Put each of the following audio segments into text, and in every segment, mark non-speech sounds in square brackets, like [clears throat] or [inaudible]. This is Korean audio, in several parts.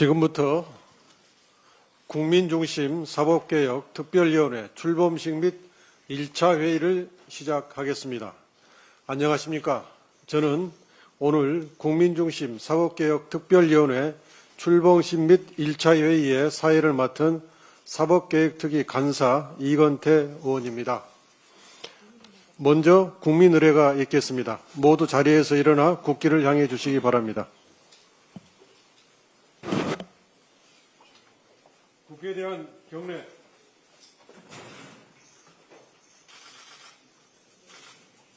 지금부터 국민중심 사법개혁 특별위원회 출범식 및 1차 회의를 시작하겠습니다. 안녕하십니까. 저는 오늘 국민중심 사법개혁 특별위원회 출범식 및 1차 회의의 사회를 맡은 사법개혁특위 간사 이건태 의원입니다. 먼저 국민의례가 있겠습니다. 모두 자리에서 일어나 국기를 향해 주시기 바랍니다. 국회에 대한 경례.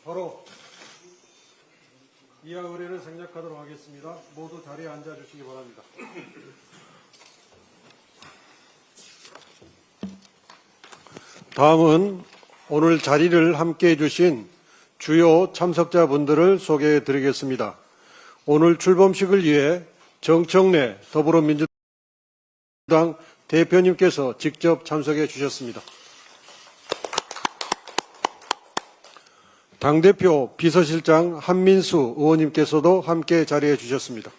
바로 이하 의례를 생략하도록 하겠습니다. 모두 자리에 앉아 주시기 바랍니다. 다음은 오늘 자리를 함께 해 주신 주요 참석자분들을 소개해 드리겠습니다. 오늘 출범식을 위해 정청래 더불어민주당 대표님께서 직접 참석해 주셨습니다. 당대표 비서실장 한민수 의원님께서도 함께 자리해 주셨습니다.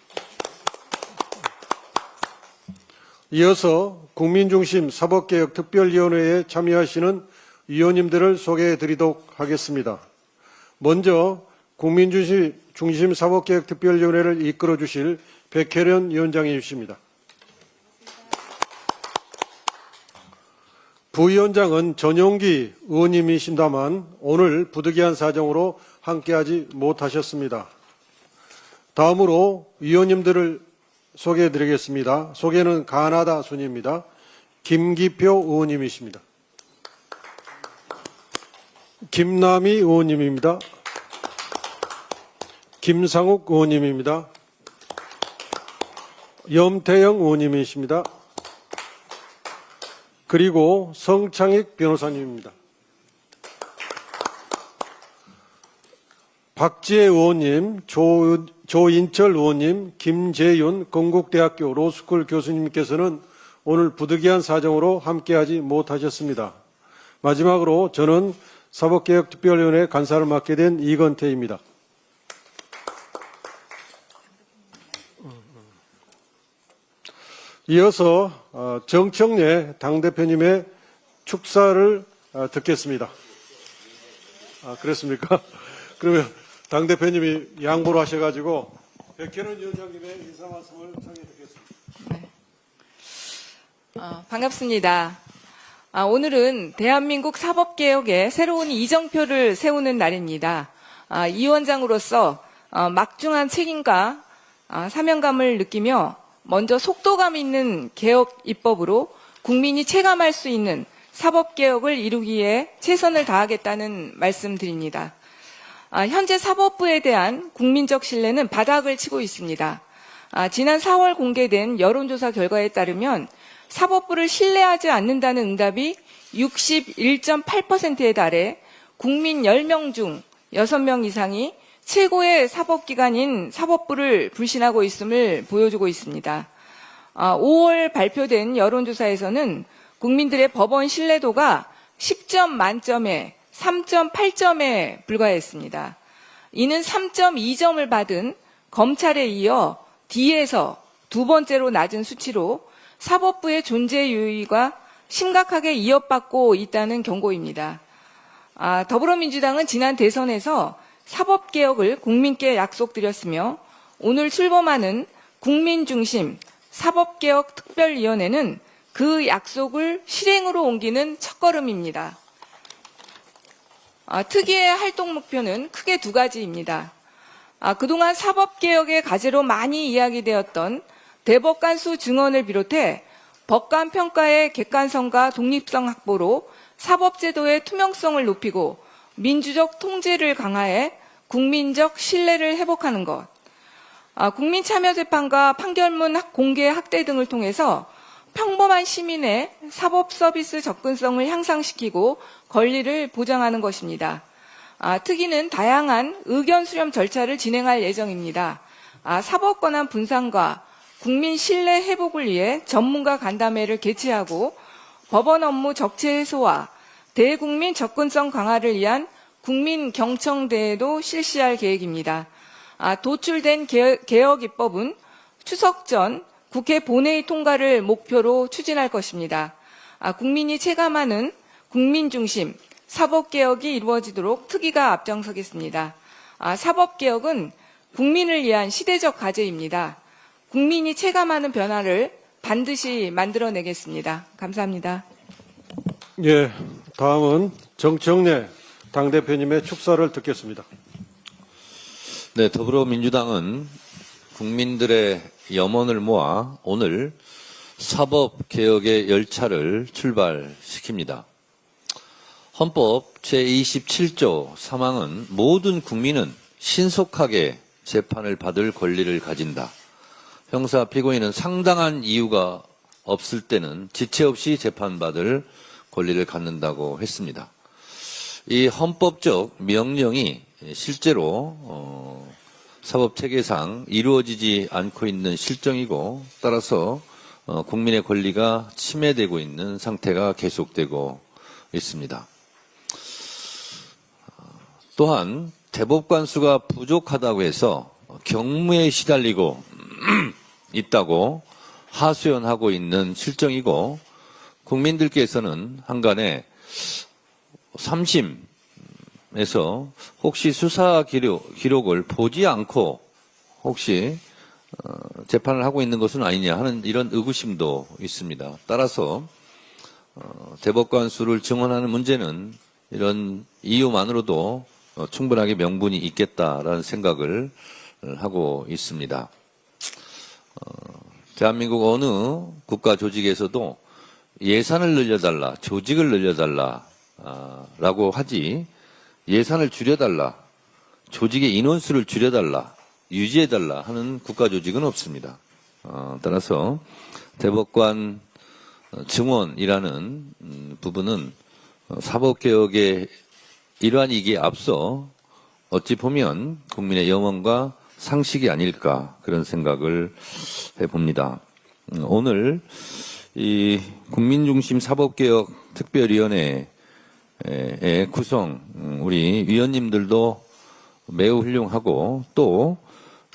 이어서 국민중심 사법개혁특별위원회에 참여하시는 위원님들을 소개해 드리도록 하겠습니다. 먼저 국민중심 중심 사법개혁특별위원회를 이끌어 주실 백혜련 위원장이십니다. 부위원장은 전용기 의원님이신다만 오늘 부득이한 사정으로 함께하지 못하셨습니다. 다음으로 위원님들을 소개해 드리겠습니다. 소개는 가나다 순입니다. 김기표 의원님이십니다. 김남희 의원님입니다. 김상욱 의원님입니다. 염태영 의원님이십니다. 그리고 성창익 변호사님입니다. 박지혜 의원님, 조, 조인철 의원님, 김재윤 건국대학교 로스쿨 교수님께서는 오늘 부득이한 사정으로 함께하지 못하셨습니다. 마지막으로 저는 사법개혁특별위원회 간사를 맡게 된 이건태입니다. 이어서 어, 정청래 당대표님의 축사를 어, 듣겠습니다. 아, 그렇습니까? [laughs] 그러면 당대표님이 양보를 하셔가지고 백현원 위원장님의 인사 말씀을 청해 듣겠습니다. 어, 반갑습니다. 아, 오늘은 대한민국 사법개혁의 새로운 이정표를 세우는 날입니다. 아, 이 원장으로서 어, 막중한 책임과 아, 사명감을 느끼며 먼저 속도감 있는 개혁 입법으로 국민이 체감할 수 있는 사법개혁을 이루기에 최선을 다하겠다는 말씀드립니다. 아, 현재 사법부에 대한 국민적 신뢰는 바닥을 치고 있습니다. 아, 지난 4월 공개된 여론조사 결과에 따르면 사법부를 신뢰하지 않는다는 응답이 61.8%에 달해 국민 10명 중 6명 이상이 최고의 사법기관인 사법부를 불신하고 있음을 보여주고 있습니다. 아, 5월 발표된 여론조사에서는 국민들의 법원 신뢰도가 10점 만점에 3.8점에 불과했습니다. 이는 3.2점을 받은 검찰에 이어 D에서 두 번째로 낮은 수치로 사법부의 존재 유의가 심각하게 이어받고 있다는 경고입니다. 아, 더불어민주당은 지난 대선에서 사법개혁을 국민께 약속드렸으며 오늘 출범하는 국민중심 사법개혁특별위원회는 그 약속을 실행으로 옮기는 첫걸음입니다. 아, 특위의 활동 목표는 크게 두 가지입니다. 아, 그동안 사법개혁의 과제로 많이 이야기되었던 대법관수 증언을 비롯해 법관 평가의 객관성과 독립성 확보로 사법제도의 투명성을 높이고 민주적 통제를 강화해 국민적 신뢰를 회복하는 것. 아, 국민 참여 재판과 판결문 학- 공개 확대 등을 통해서 평범한 시민의 사법 서비스 접근성을 향상시키고 권리를 보장하는 것입니다. 아, 특위는 다양한 의견 수렴 절차를 진행할 예정입니다. 아, 사법 권한 분산과 국민 신뢰 회복을 위해 전문가 간담회를 개최하고 법원 업무 적체 해소와 대국민 접근성 강화를 위한 국민 경청대회도 실시할 계획입니다. 아, 도출된 개혁, 입법은 추석 전 국회 본회의 통과를 목표로 추진할 것입니다. 아, 국민이 체감하는 국민 중심 사법 개혁이 이루어지도록 특위가 앞장서겠습니다. 아, 사법 개혁은 국민을 위한 시대적 과제입니다. 국민이 체감하는 변화를 반드시 만들어내겠습니다. 감사합니다. 예, 다음은 정청래 당대표님의 축사를 듣겠습니다. 네, 더불어민주당은 국민들의 염원을 모아 오늘 사법개혁의 열차를 출발시킵니다. 헌법 제27조 3항은 모든 국민은 신속하게 재판을 받을 권리를 가진다. 형사 피고인은 상당한 이유가 없을 때는 지체 없이 재판받을 권리를 갖는다고 했습니다. 이 헌법적 명령이 실제로 어, 사법 체계상 이루어지지 않고 있는 실정이고 따라서 어, 국민의 권리가 침해되고 있는 상태가 계속되고 있습니다. 또한 대법관 수가 부족하다고 해서 경무에 시달리고 [clears throat] 있다고 하소연하고 있는 실정이고 국민들께서는 한간에 3심에서 혹시 수사 기록, 기록을 보지 않고 혹시 어, 재판을 하고 있는 것은 아니냐 하는 이런 의구심도 있습니다. 따라서 어, 대법관 수를 증언하는 문제는 이런 이유만으로도 어, 충분하게 명분이 있겠다라는 생각을 어, 하고 있습니다. 어, 대한민국 어느 국가 조직에서도 예산을 늘려달라, 조직을 늘려달라라고 하지 예산을 줄여달라, 조직의 인원수를 줄여달라, 유지해달라 하는 국가 조직은 없습니다. 어, 따라서 대법관 어, 증원이라는 음, 부분은 어, 사법개혁의 일환이기에 앞서 어찌 보면 국민의 영원과 상식이 아닐까 그런 생각을 해봅니다. 음, 오늘 이 국민중심 사법개혁 특별위원회의 구성 음, 우리 위원님들도 매우 훌륭하고 또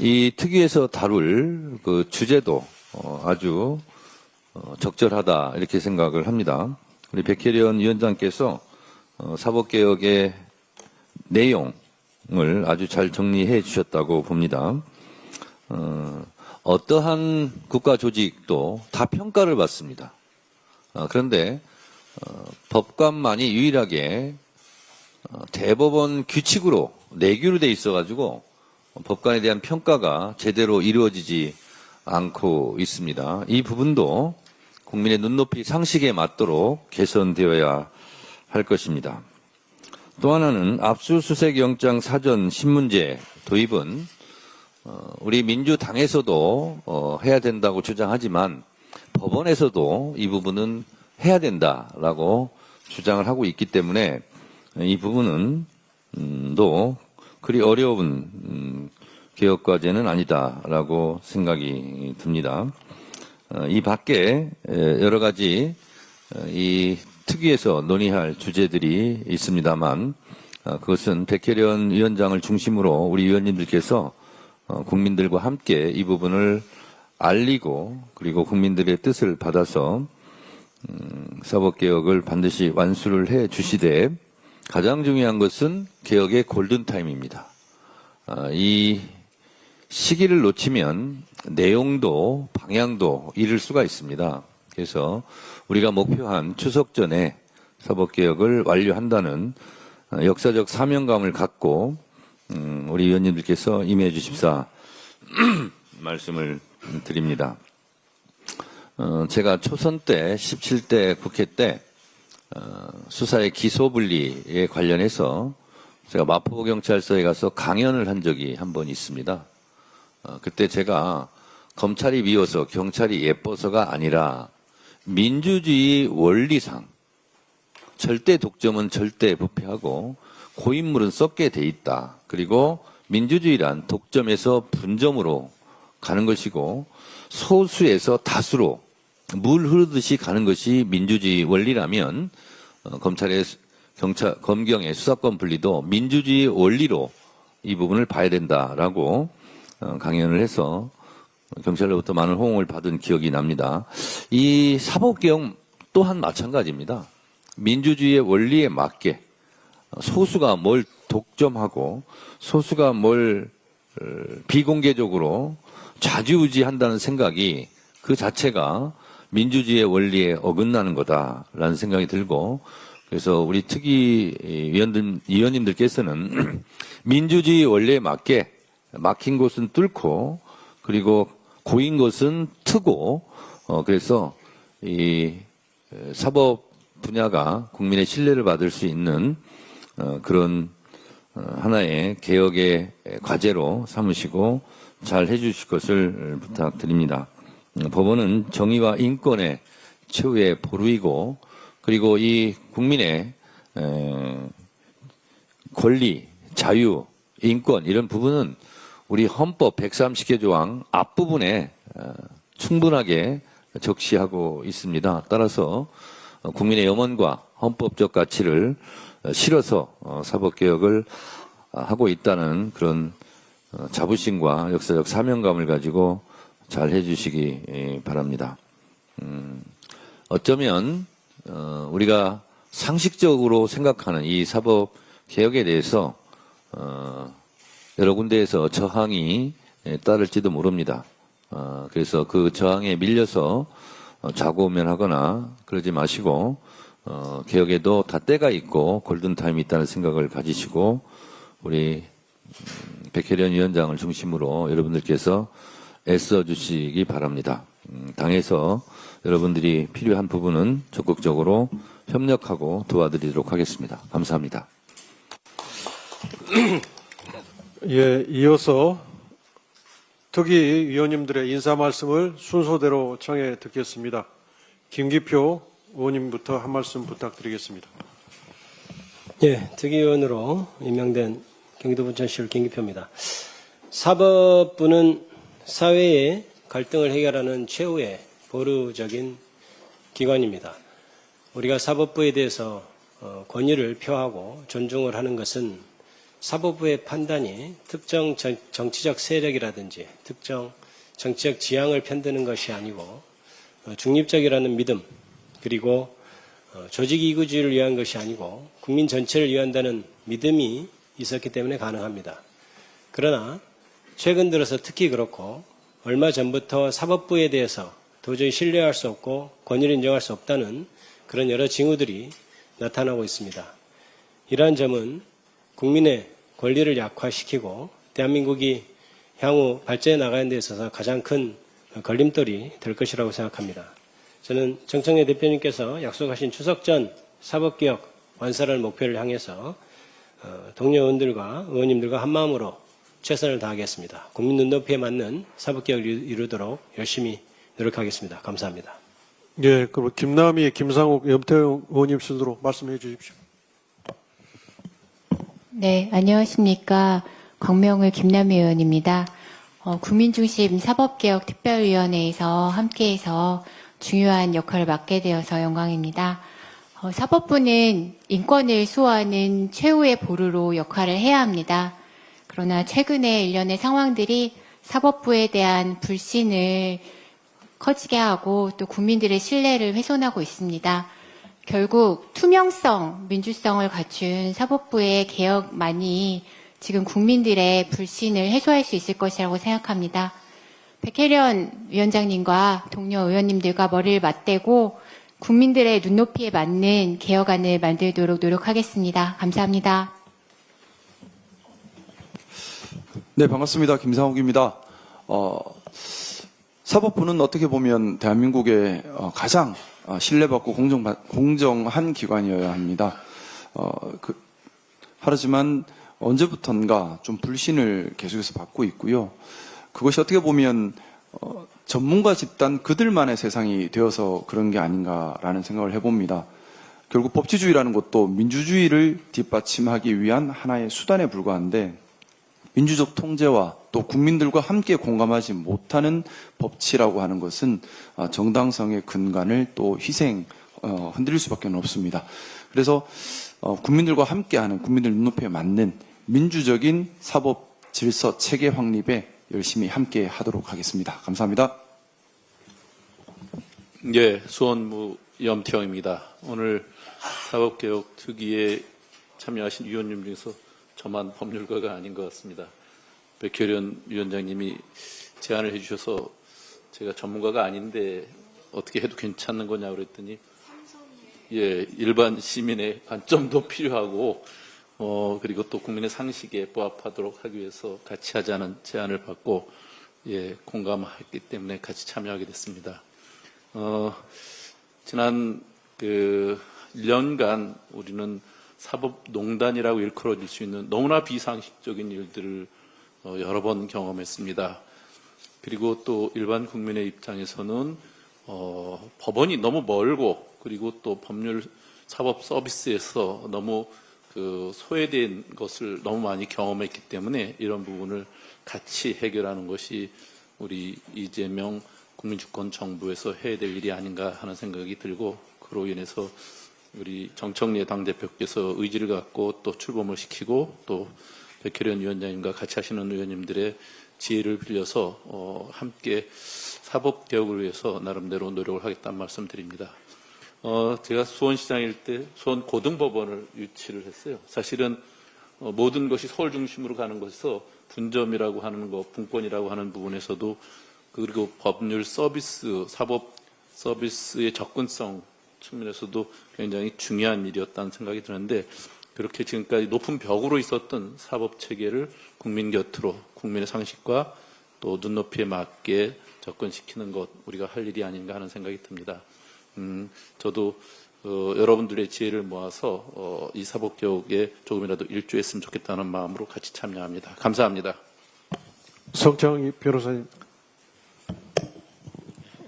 이 특위에서 다룰 그 주제도 어, 아주 어, 적절하다 이렇게 생각을 합니다. 우리 백혜련 위원장께서 어, 사법개혁의 내용을 아주 잘 정리해 주셨다고 봅니다. 어, 어떠한 국가 조직도 다 평가를 받습니다. 어, 그런데 어, 법관만이 유일하게 어, 대법원 규칙으로 내규로 돼 있어가지고 법관에 대한 평가가 제대로 이루어지지 않고 있습니다. 이 부분도 국민의 눈높이 상식에 맞도록 개선되어야 할 것입니다. 또 하나는 압수수색 영장 사전 신문제 도입은 어, 우리 민주당에서도 어, 해야 된다고 주장하지만 법원에서도 이 부분은 해야 된다라고 주장을 하고 있기 때문에 이 부분은 음, 또 그리 어려운 음, 개혁 과제는 아니다라고 생각이 듭니다. 어, 이 밖에 에, 여러 가지 어, 이 특위에서 논의할 주제들이 있습니다만 어, 그것은 백혜련 위원장을 중심으로 우리 위원님들께서 어, 국민들과 함께 이 부분을 알리고 그리고 국민들의 뜻을 받아서 음, 사법개혁을 반드시 완수를 해 주시되 가장 중요한 것은 개혁의 골든타임입니다. 아, 이 시기를 놓치면 내용도 방향도 잃을 수가 있습니다. 그래서 우리가 목표한 추석 전에 사법개혁을 완료한다는 어, 역사적 사명감을 갖고 음, 우리 위원님들께서 임해 주십사 [clears throat] 말씀을 드립니다. 어, 제가 초선 때 17대 국회 때 어, 수사의 기소 분리에 관련해서 제가 마포 경찰서에 가서 강연을 한 적이 한 번 있습니다. 어, 그때 제가 검찰이 미워서 경찰이 예뻐서가 아니라 민주주의 원리상 절대 독점은 절대 부패하고 고인물은 썩게 돼 있다. 그리고 민주주의란 독점에서 분점으로 가는 것이고 소수에서 다수로 물 흐르듯이 가는 것이 민주주의 원리라면 어, 검찰의 경찰 검경의 수사권 분리도 민주주의 원리로 이 부분을 봐야 된다라고 어, 강연을 해서 경찰로부터 많은 호응을 받은 기억이 납니다. 이 사법개혁 또한 마찬가지입니다. 민주주의의 원리에 맞게 소수가 뭘 독점하고 소수가 뭘 어, 비공개적으로 좌지우지한다는 생각이 그 자체가 민주주의의 원리에 어긋나는 거다라는 생각이 들고 그래서 우리 특위 위원들, 위원님들께서는 [clears throat] 민주주의 원리에 맞게 막힌 곳은 뚫고 그리고 고인 것은 트고 어 그래서 이 에, 사법 분야가 국민의 신뢰를 받을 수 있는 어 그런 어, 하나의 개혁의 과제로 삼으시고 잘 해주실 것을 부탁드립니다. 음, 법원은 정의와 인권의 최후의 보루이고 그리고 이 국민의 에, 권리, 자유, 인권 이런 부분은 우리 헌법 130개 조항 앞부분에 어, 충분하게 적시하고 있습니다. 따라서 어, 국민의 염원과 헌법적 가치를 어, 실어서 어, 사법개혁을 아, 하고 있다는 그런 어, 자부심과 역사적 사명감을 가지고 잘 해주시기 예, 바랍니다. 음, 어쩌면 어, 우리가 상식적으로 생각하는 이 사법 개혁에 대해서 어, 여러 군데에서 저항이 예, 따를지도 모릅니다. 어, 그래서 그 저항에 밀려서 어, 좌고우면하거나 그러지 마시고 어, 개혁에도 다 때가 있고 골든타임이 있다는 생각을 가지시고 우리 음, 백혜련 위원장을 중심으로 여러분들께서 애써 주시기 바랍니다. 음, 당에서 여러분들이 필요한 부분은 적극적으로 협력하고 도와드리도록 하겠습니다. 감사합니다. [clears throat] 예, 이어서 특위 위원님들의 인사 말씀을 순서대로 청해 듣겠습니다. 김기표 의원님부터 한 말씀 부탁드리겠습니다. 예, 특위위원으로 임명된 경기도 부천시를 김기표입니다. 사법부는 사회의 갈등을 해결하는 최후의 보루적인 기관입니다. 우리가 사법부에 대해서 어, 권위를 표하고 존중을 하는 것은 사법부의 판단이 특정 정- 정치적 세력이라든지 특정 정치적 지향을 편드는 것이 아니고 어, 중립적이라는 믿음 그리고 어, 조직 이구주의를 위한 것이 아니고 국민 전체를 위한다는 믿음이 있었기 때문에 가능합니다. 그러나 최근 들어서 특히 그렇고 얼마 전부터 사법부에 대해서 도저히 신뢰할 수 없고 권위를 인정할 수 없다는 그런 여러 징후들이 나타나고 있습니다. 이러한 점은 국민의 권리를 약화시키고 대한민국이 향후 발전해 나가는 데 있어서 가장 큰 걸림돌이 될 것이라고 생각합니다. 저는 정청래 대표님께서 약속하신 추석 전 사법개혁 완사를 목표를 향해서 어, 동료 의원들과 의원님들과 한 마음으로 최선을 다하겠습니다. 국민 눈높이에 맞는 사법개혁을 이루- 이루도록 열심히 노력하겠습니다. 감사합니다. 예, 그럼 김남희, 김상욱, 염태영 의원님 순으로 말씀해 주십시오. 네, 안녕하십니까. 광명을 김남희 의원입니다. 어, 국민중심 사법개혁 특별위원회에서 함께해서 중요한 역할을 맡게 되어서 영광입니다. 어, 사법부는 인권을 수호하는 최후의 보루로 역할을 해야 합니다. 그러나 최근에 일련의 상황들이 사법부에 대한 불신을 커지게 하고 또 국민들의 신뢰를 훼손하고 있습니다. 결국 투명성, 민주성을 갖춘 사법부의 개혁만이 지금 국민들의 불신을 해소할 수 있을 것이라고 생각합니다. 백혜련 위원장님과 동료 의원님들과 머리를 맞대고 국민들의 눈높이에 맞는 개혁안을 만들도록 노력하겠습니다. 감사합니다. 네, 반갑습니다. 김상욱입니다. 어, 사법부는 어떻게 보면 대한민국의 어, 가장 어, 신뢰받고 공정, 공정 한 기관이어야 합니다. 어, 그, 하지만 언제부턴가 좀 불신을 계속해서 받고 있고요. 그것이 어떻게 보면 어, 전문가 집단 그들만의 세상이 되어서 그런 게 아닌가라는 생각을 해봅니다. 결국 법치주의라는 것도 민주주의를 뒷받침하기 위한 하나의 수단에 불과한데 민주적 통제와 또 국민들과 함께 공감하지 못하는 법치라고 하는 것은 아, 정당성의 근간을 또 희생, 어, 흔들릴 수밖에 없습니다. 그래서 어, 국민들과 함께하는 국민들 눈높이에 맞는 민주적인 사법 질서 체계 확립에 열심히 함께 하도록 하겠습니다. 감사합니다. 예, 수원무 염태영입니다. 오늘 사법개혁 특위에 참여하신 위원님 중에서 저만 법률가가 아닌 것 같습니다. 백효련 위원장님이 제안을 해주셔서 제가 전문가가 아닌데 어떻게 해도 괜찮는 거냐 그랬더니 예, 일반 시민의 관점도 필요하고 어, 그리고 또 국민의 상식에 부합하도록 하기 위해서 같이 하자는 제안을 받고 예, 공감했기 때문에 같이 참여하게 됐습니다. 어, 지난 그 1년간 우리는 사법농단이라고 일컬어질 수 있는 너무나 비상식적인 일들을 어, 여러 번 경험했습니다. 그리고 또 일반 국민의 입장에서는 어, 법원이 너무 멀고 그리고 또 법률 사법 서비스에서 너무 그 소외된 것을 너무 많이 경험했기 때문에 이런 부분을 같이 해결하는 것이 우리 이재명 국민주권 정부에서 해야 될 일이 아닌가 하는 생각이 들고 그로 인해서 우리 정청래 당대표께서 의지를 갖고 또 출범을 시키고 또 백혜련 위원장님과 같이 하시는 의원님들의 지혜를 빌려서 어, 함께 사법 개혁을 위해서 나름대로 노력을 하겠다는 말씀드립니다. 어, 제가 수원시장일 때 수원 고등법원을 유치를 했어요. 사실은 어, 모든 것이 서울 중심으로 가는 것에서 분점이라고 하는 것, 분권이라고 하는 부분에서도 그리고 법률 서비스, 사법 서비스의 접근성 측면에서도 굉장히 중요한 일이었다는 생각이 드는데 그렇게 지금까지 높은 벽으로 있었던 사법 체계를 국민 곁으로 국민의 상식과 또 눈높이에 맞게 접근시키는 것 우리가 할 일이 아닌가 하는 생각이 듭니다. 음, 저도 어, 여러분들의 지혜를 모아서 어, 이 사법 개혁에 조금이라도 일조했으면 좋겠다는 마음으로 같이 참여합니다. 감사합니다. 성창희 변호사님.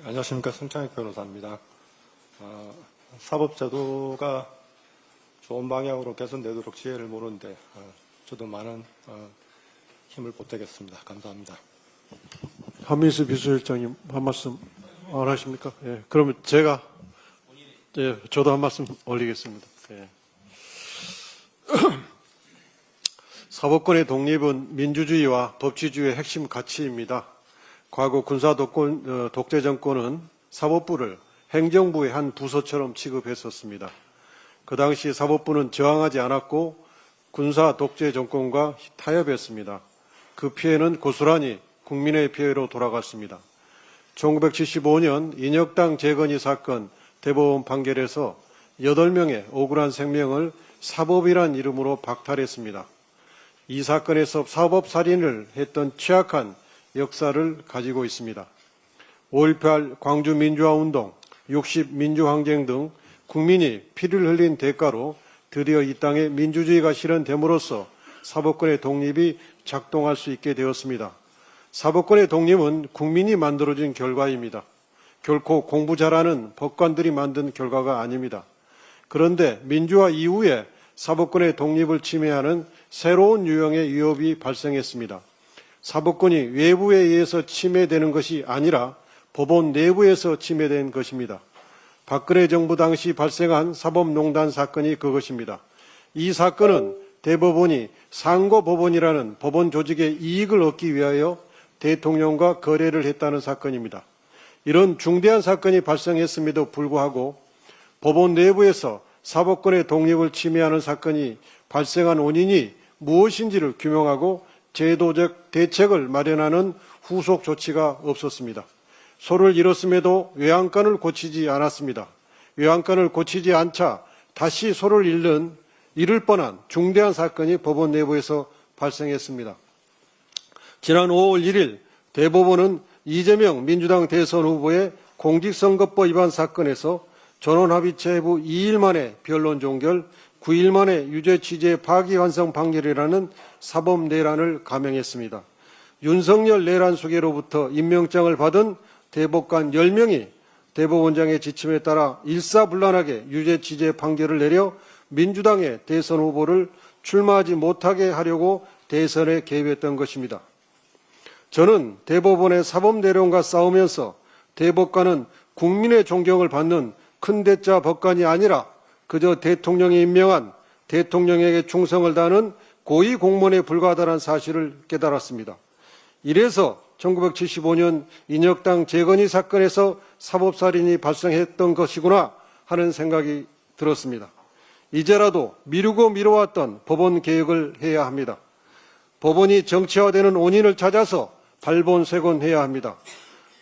안녕하십니까 성창익 변호사입니다. 어, 사법제도가 좋은 방향으로 개선되도록 지혜를 모르는데 어, 저도 많은 어, 힘을 보태겠습니다. 감사합니다. 한민수 비서실장님 한 말씀 안 하십니까? 예. 그러면 제가 예, 저도 한 말씀 올리겠습니다. 예. [clears throat] 사법권의 독립은 민주주의와 법치주의의 핵심 가치입니다. 과거 군사 독권, 어, 독재 정권은 사법부를 행정부의 한 부서처럼 취급했었습니다. 그 당시 사법부는 저항하지 않았고 군사 독재 정권과 타협했습니다. 그 피해는 고스란히 국민의 피해로 돌아갔습니다. 1975년 인혁당 재건이 사건 대법원 판결에서 8명의 억울한 생명을 사법이란 이름으로 박탈했습니다. 이 사건에서 사법살인을 했던 취약한 역사를 가지고 있습니다. 5.18 광주민주화운동, 60 민주항쟁 등 국민이 피를 흘린 대가로 드디어 이 땅에 민주주의가 실현됨으로써 사법권의 독립이 작동할 수 있게 되었습니다. 사법권의 독립은 국민이 만들어진 결과입니다. 결코 공부 잘하는 법관들이 만든 결과가 아닙니다. 그런데 민주화 이후에 사법권의 독립을 침해하는 새로운 유형의 위협이 발생했습니다. 사법권이 외부에 의해서 침해되는 것이 아니라 법원 내부에서 침해된 것입니다. 박근혜 정부 당시 발생한 사법농단 사건이 그것입니다. 이 사건은 대법원이 상고법원이라는 법원 조직의 이익을 얻기 위하여 대통령과 거래를 했다는 사건입니다. 이런 중대한 사건이 발생했음에도 불구하고 법원 내부에서 사법권의 독립을 침해하는 사건이 발생한 원인이 무엇인지를 규명하고 제도적 대책을 마련하는 후속 조치가 없었습니다. 소를 잃었음에도 외양간을 고치지 않았습니다. 외양간을 고치지 않자 다시 소를 잃는 잃을 뻔한 중대한 사건이 법원 내부에서 발생했습니다. 지난 5월 1일 대법원은 이재명 민주당 대선 후보의 공직선거법 위반 사건에서 전원합의체 해부 2일 만에 변론 종결, 9일 만에 유죄 취재 파기환송 판결이라는 사법 내란을 감행했습니다. 윤석열 내란 수계로부터 임명장을 받은 대법관 10명이 대법원장의 지침에 따라 일사불란하게 유죄 취재 판결을 내려 민주당의 대선 후보를 출마하지 못하게 하려고 대선에 개입했던 것입니다. 저는 대법원의 사법 내용과 싸우면서 대법관은 국민의 존경을 받는 큰 대자 법관이 아니라 그저 대통령이 임명한 대통령에게 충성을 다하는 고위 공무원에 불과하다는 사실을 깨달았습니다. 이래서 1975년 인혁당 재건이 사건에서 사법살인이 발생했던 것이구나 하는 생각이 들었습니다. 이제라도 미루고 미뤄왔던 법원 개혁을 해야 합니다. 법원이 정치화되는 원인을 찾아서 발본색원해야 합니다.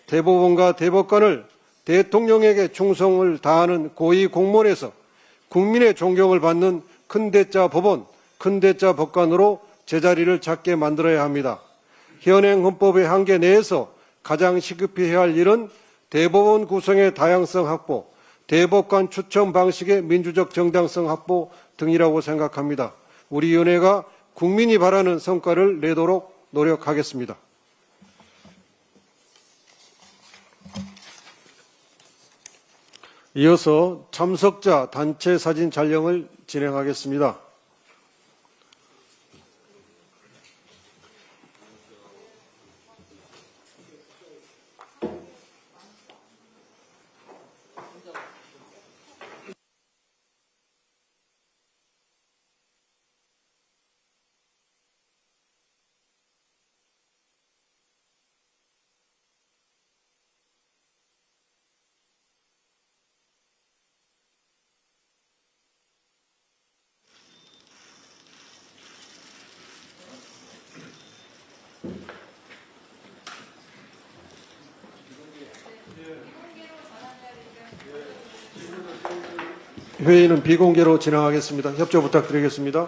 대법원과 대법관을 대통령에게 충성을 다하는 고위 공무원에서 국민의 존경을 받는 큰 대자 법원, 큰 대자 법관으로 제자리를 찾게 만들어야 합니다. 현행 헌법의 한계 내에서 가장 시급히 해야 할 일은 대법원 구성의 다양성 확보, 대법관 추천 방식의 민주적 정당성 확보 등이라고 생각합니다. 우리 위원회가 국민이 바라는 성과를 내도록 노력하겠습니다. 이어서 참석자 단체 사진 촬영을 진행하겠습니다. 회의는 비공개로 진행하겠습니다. 협조 부탁드리겠습니다.